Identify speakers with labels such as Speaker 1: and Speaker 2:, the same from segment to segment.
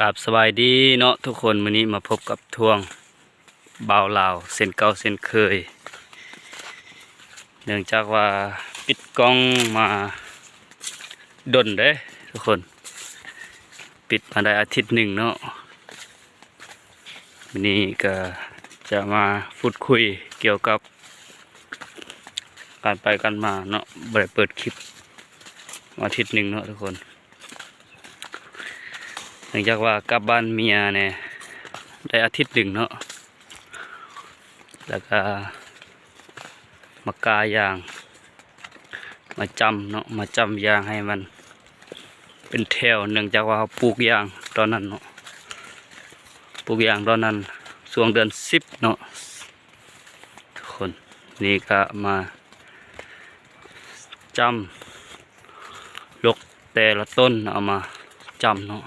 Speaker 1: กับสบายดีเนาะทุกคนวันนี้มาพบกับทวงเบ่าวลาวเส้นเก่าเส้นเคย เนื่องจากว่าปิดกล้องมาดนเด้ทุกคน ปิดมาได้อาทิตย์หนึ่งเนาะวันนี้ก็จะมาพูดคุยเกี่ยวกับ การไปกันมาเนาะบ่ได้เปิดคลิปอาทิตย์หนึ่งเนาะทุกคน เนื่องจากว่ากลับบ้านเมียเนี่ยได้อาทิตย์หนึ่งเนาะแล้วก็มากายาง มาจำเนาะมาจำยางให้มัน เป็นแถวเนื่องจากว่าเขาปลูกยางตอนนั้นเนาะปลูกยางตอนนั้นช่วงเดือนสิบเนาะทุกคนนี่ก็มาจำลกแต่ละต้นเอามาจำเนาะ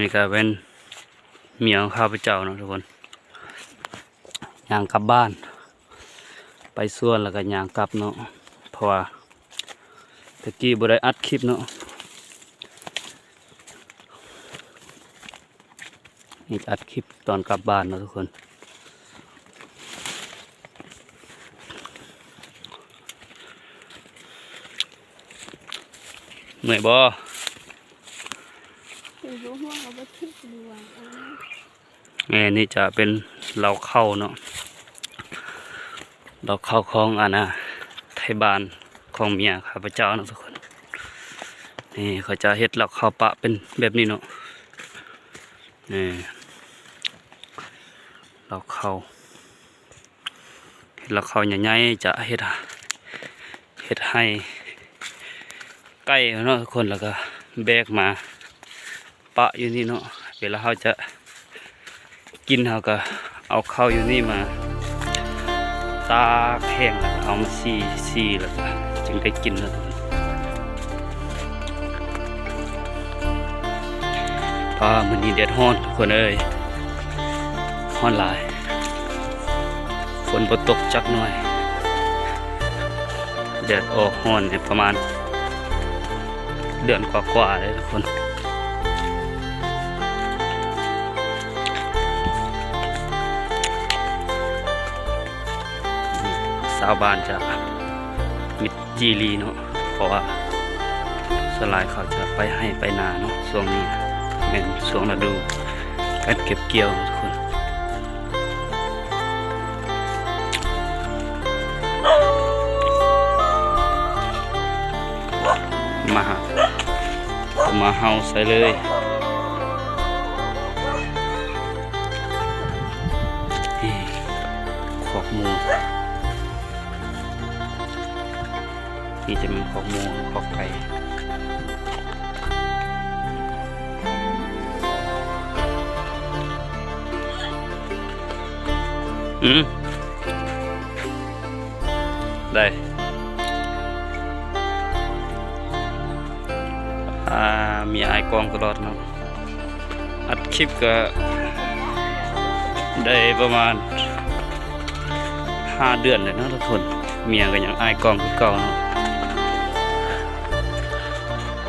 Speaker 1: นี่ก็เป็นเมียของข้าพเจ้าเนาะทุกคนย่างกลับบ้าน ไปส่วนแล้วก็ย่างกลับเนาะเพราะว่าตะกี้บ่ได้อัดคลิปเนาะนี่อัดคลิปตอนกลับบ้านเนาะทุกคนเหนื่อยบ่
Speaker 2: ถึงรู้ว่าเขาไปคิดดูว่าเอา
Speaker 1: แม่นี่จะเป็นเราเข้าเนาะเราเข้าของอาณาไทยบานของเมียข้าพเจ้านะทุกคนนี่เขาจะเฮ็ดเราเข้าปะเป็นแบบนี้เนาะนี่เราเข้าเฮ็ดเราเข้าใหญ่ๆจะเฮ็ดเฮ็ดให้ใกล้เนาะทุกคนแล้วก็แบกมา ปะอยู่นี่เนาะเวลาเขาจะกินเขาก็เอาเข้าวอยู่นี่มาตากแห้งแล้วเอามาซีซีแล้วก็จึงได้กินนะทุกคนอ่ามันนี้แดดฮ้อนทุกคนเอ้ยฮ้อนหลายฝนบ่ตกจักหน่อยแดดออกฮ้อนเนี่ยประมาณเดือนกว่าๆเลยทุกคน สาวบ้านจะมิดจีรีเนาะเพราะว่าสลายเขาจะไปให้ไปนาเนาะช่วงนี้เป็นช่วงฤดูการเก็บเกี่ยวทุกคนมาหามาเฮาใส่เลย นี่จะเป็นขอกมูขอกไก่อืมได้อ่ามีไอายกองตลอดเนาะอัดคลิปก็ได้ประมาณห้าเดือนเลยเนาะทุกคน เมียก็ยังอายกองคือเก่าเนาะ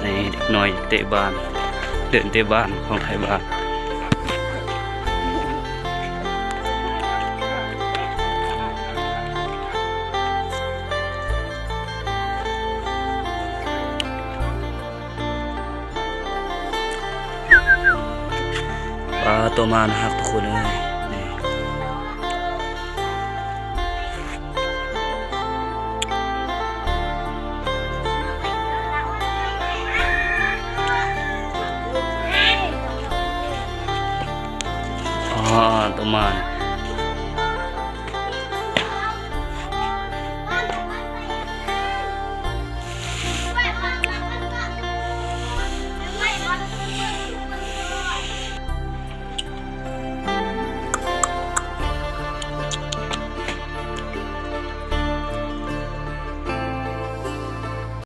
Speaker 1: ในเด็กน้อยเตะบานเดินเตะบานของไทยบ้านปลาตัวมานะครับทุกคนเลย Rahman